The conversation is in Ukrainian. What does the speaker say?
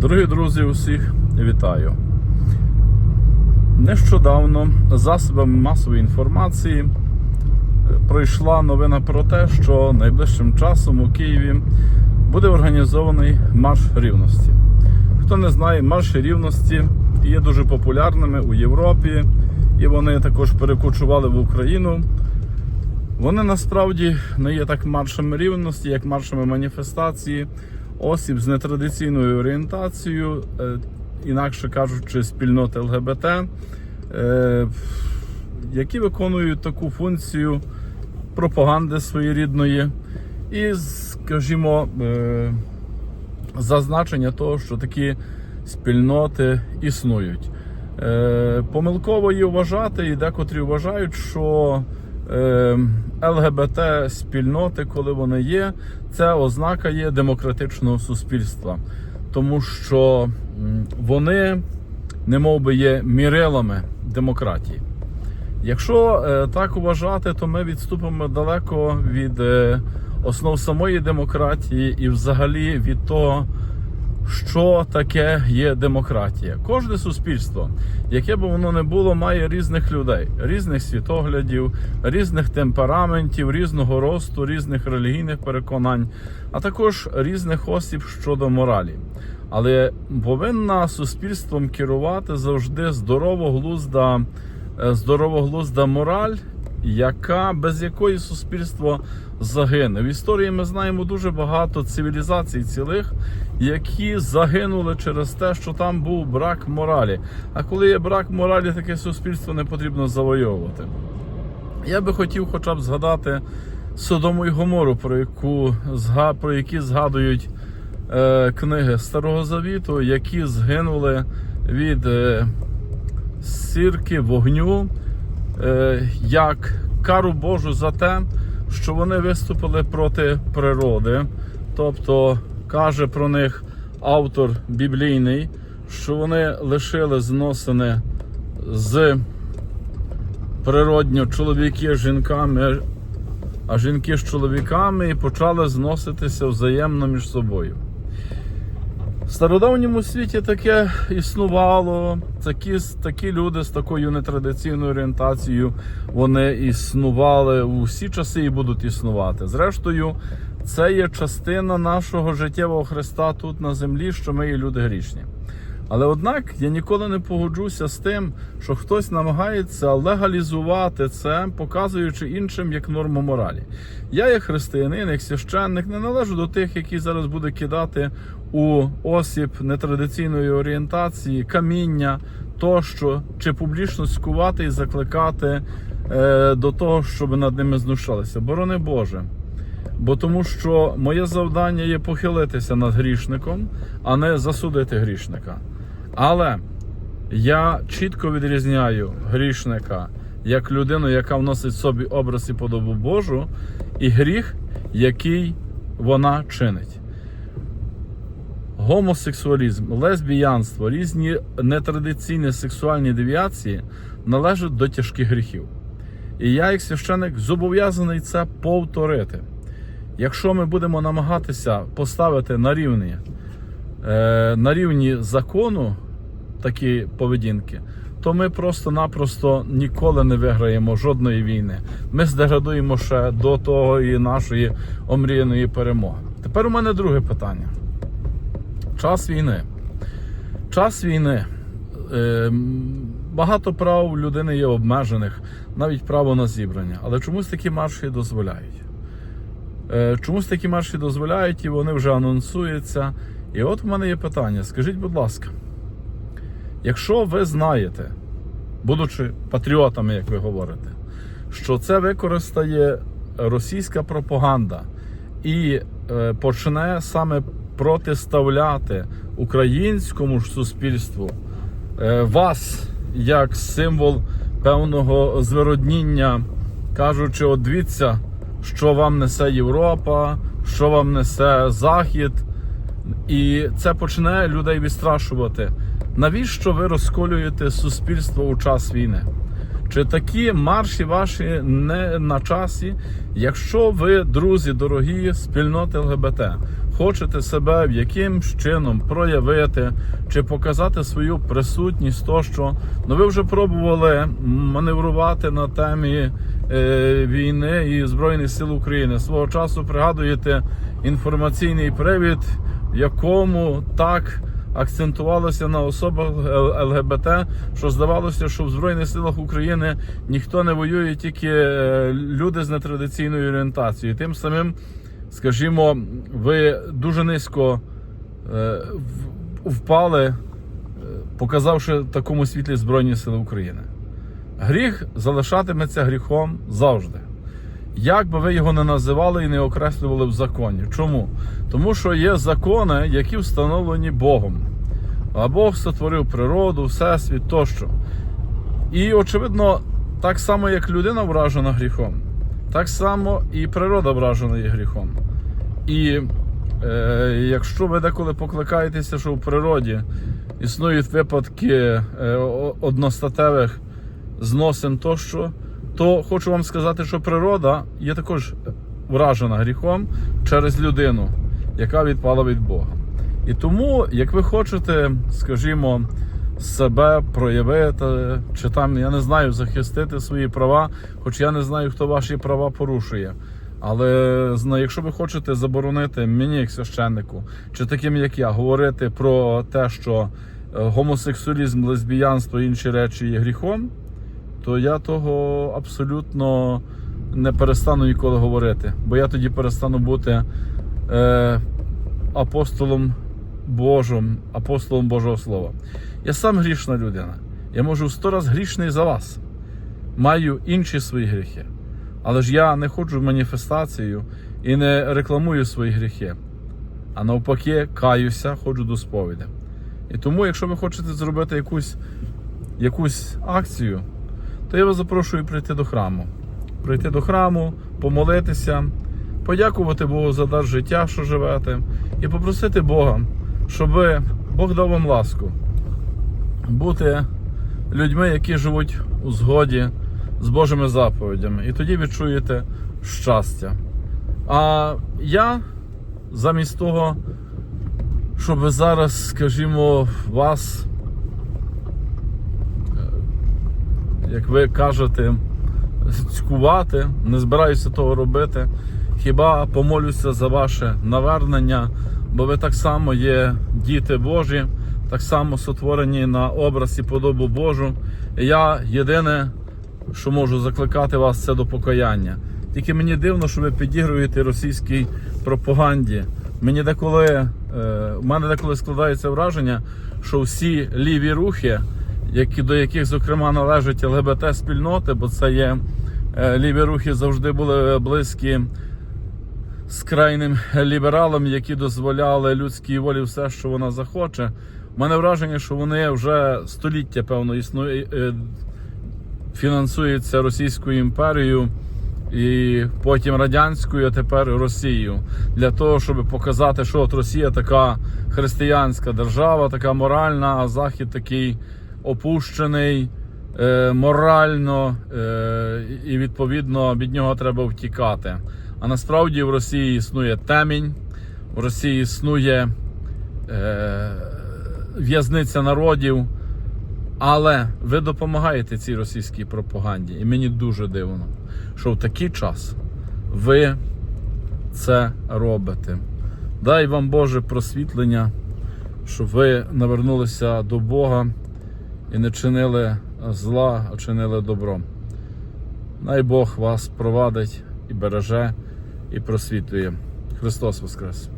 Дорогі друзі, усіх вітаю. Нещодавно засобами масової інформації е, пройшла новина про те, що найближчим часом у Києві буде організований марш рівності. Хто не знає, марші рівності є дуже популярними у Європі, і вони також перекочували в Україну. Вони насправді не є так маршами рівності, як маршами маніфестації осіб з нетрадиційною орієнтацією, е, інакше кажучи, спільноти ЛГБТ, е, які виконують таку функцію пропаганди своєрідної і, скажімо, е, зазначення того, що такі спільноти існують. Помилково її вважати, і декотрі вважають, що ЛГБТ спільноти, коли вони є, це ознака є демократичного суспільства, тому що вони не би, є мірилами демократії. Якщо е, так вважати, то ми відступимо далеко від е, основ самої демократії і взагалі від того, що таке є демократія. Кожне суспільство, яке б воно не було, має різних людей, різних світоглядів, різних темпераментів, різного росту, різних релігійних переконань, а також різних осіб щодо моралі. Але повинна суспільством керувати завжди здорово-глузда, е, здорово-глузда мораль, яка без якої суспільство загине. В історії ми знаємо дуже багато цивілізацій цілих, які загинули через те, що там був брак моралі. А коли є брак моралі, таке суспільство не потрібно завойовувати. Я би хотів хоча б згадати Содому і Гомору, про яку про які згадують е, книги Старого Завіту, які згинули від е, сірки вогню як кару Божу за те, що вони виступили проти природи. Тобто каже про них автор біблійний, що вони лишили зносини з природньо чоловіки з жінками, а жінки з чоловіками і почали зноситися взаємно між собою. Стародавньому світі таке існувало. Такі, такі люди з такою нетрадиційною орієнтацією вони існували у всі часи і будуть існувати. Зрештою, це є частина нашого життєвого Христа тут на землі, що ми є люди грішні. Але однак я ніколи не погоджуся з тим, що хтось намагається легалізувати це, показуючи іншим як норму моралі. Я, як християнин, як священник, не належу до тих, які зараз буде кидати у осіб нетрадиційної орієнтації каміння тощо, чи публічно скувати і закликати е, до того, щоб над ними знущалися. Борони Боже. Бо тому що моє завдання є похилитися над грішником, а не засудити грішника. Але я чітко відрізняю грішника як людину, яка вносить в собі образ і подобу Божу, і гріх, який вона чинить. Гомосексуалізм, лесбіянство, різні нетрадиційні сексуальні девіації належать до тяжких гріхів. І я, як священик, зобов'язаний це повторити. Якщо ми будемо намагатися поставити на рівні, на рівні закону такі поведінки, то ми просто-напросто ніколи не виграємо жодної війни. Ми здеградуємо ще до того і нашої омріяної перемоги. Тепер у мене друге питання. Час війни. Час війни. Е, багато прав людини є обмежених, навіть право на зібрання. Але чомусь такі марші дозволяють. Е, Чомусь такі марші дозволяють і вони вже анонсуються. І от в мене є питання: скажіть, будь ласка, якщо ви знаєте, будучи патріотами, як ви говорите, що це використає російська пропаганда і е, почне саме протиставляти українському ж суспільству е, вас як символ певного звиродніння, кажучи, от дивіться, що вам несе Європа, що вам несе Захід, і це почне людей відстрашувати. Навіщо ви розколюєте суспільство у час війни? Чи такі марші ваші не на часі? Якщо ви, друзі, дорогі спільноти ЛГБТ, хочете себе в якимсь чином проявити чи показати свою присутність, тощо, ну ви вже пробували маневрувати на темі е, війни і Збройних сил України. Свого часу пригадуєте інформаційний привід, якому так акцентувалося на особах ЛГБТ, що здавалося, що в Збройних силах України ніхто не воює, тільки е, люди з нетрадиційною орієнтацією. Тим самим, скажімо, ви дуже низько е, впали, е, показавши такому світлі Збройні Сили України. Гріх залишатиметься гріхом завжди. Як би ви його не називали і не окреслювали в законі. Чому? Тому що є закони, які встановлені Богом. А Бог сотворив природу, всесвіт тощо. І, очевидно, так само, як людина вражена гріхом, так само і природа вражена є гріхом. І е, якщо ви деколи покликаєтеся, що в природі існують випадки е, одностатевих зносин тощо, то хочу вам сказати, що природа є також вражена гріхом через людину, яка відпала від Бога. І тому, як ви хочете, скажімо, себе проявити, чи там, я не знаю, захистити свої права, хоч я не знаю, хто ваші права порушує. Але якщо ви хочете заборонити мені, як священнику, чи таким як я, говорити про те, що е, гомосексуалізм, лесбіянство і інші речі є гріхом, то я того абсолютно не перестану ніколи говорити, бо я тоді перестану бути е, апостолом Божим, апостолом Божого Слова. Я сам грішна людина. Я можу в сто раз грішний за вас. Маю інші свої гріхи. Але ж я не ходжу в маніфестацію і не рекламую свої гріхи. А навпаки, каюся, ходжу до сповіді. І тому, якщо ви хочете зробити якусь, якусь акцію, то я вас запрошую прийти до храму. Прийти до храму, помолитися, подякувати Богу за дар життя, що живете, і попросити Бога, щоб Бог дав вам ласку бути людьми, які живуть у згоді з Божими заповідями. І тоді відчуєте щастя. А я замість того, щоб зараз, скажімо, вас, е, як ви кажете, цькувати, не збираюся того робити. Хіба помолюся за ваше навернення, бо ви так само є діти Божі, так само сотворені на образ і подобу Божу. І я єдине, що можу закликати вас, це до покаяння. Тільки мені дивно, що ви підігруєте російській пропаганді. Мені деколи, е, в мене деколи складається враження, що всі ліві рухи, які, до яких, зокрема, належать ЛГБТ спільноти, бо це є е, ліві рухи завжди були близькі з крайним лібералам, які дозволяли людській волі все, що вона захоче. У мене враження, що вони вже століття, певно, існує, е, фінансуються Російською імперією і потім радянською, а тепер Росією. Для того, щоб показати, що от Росія така християнська держава, така моральна, а Захід такий опущений. е, Морально е, і відповідно від нього треба втікати. А насправді в Росії існує темінь, в Росії існує е, в'язниця народів. Але ви допомагаєте цій російській пропаганді. І мені дуже дивно, що в такий час ви це робите. Дай вам Боже просвітлення, щоб ви навернулися до Бога і не чинили зла, а чинили добро. Най Бог вас провадить і береже, і просвітлює. Христос Воскрес!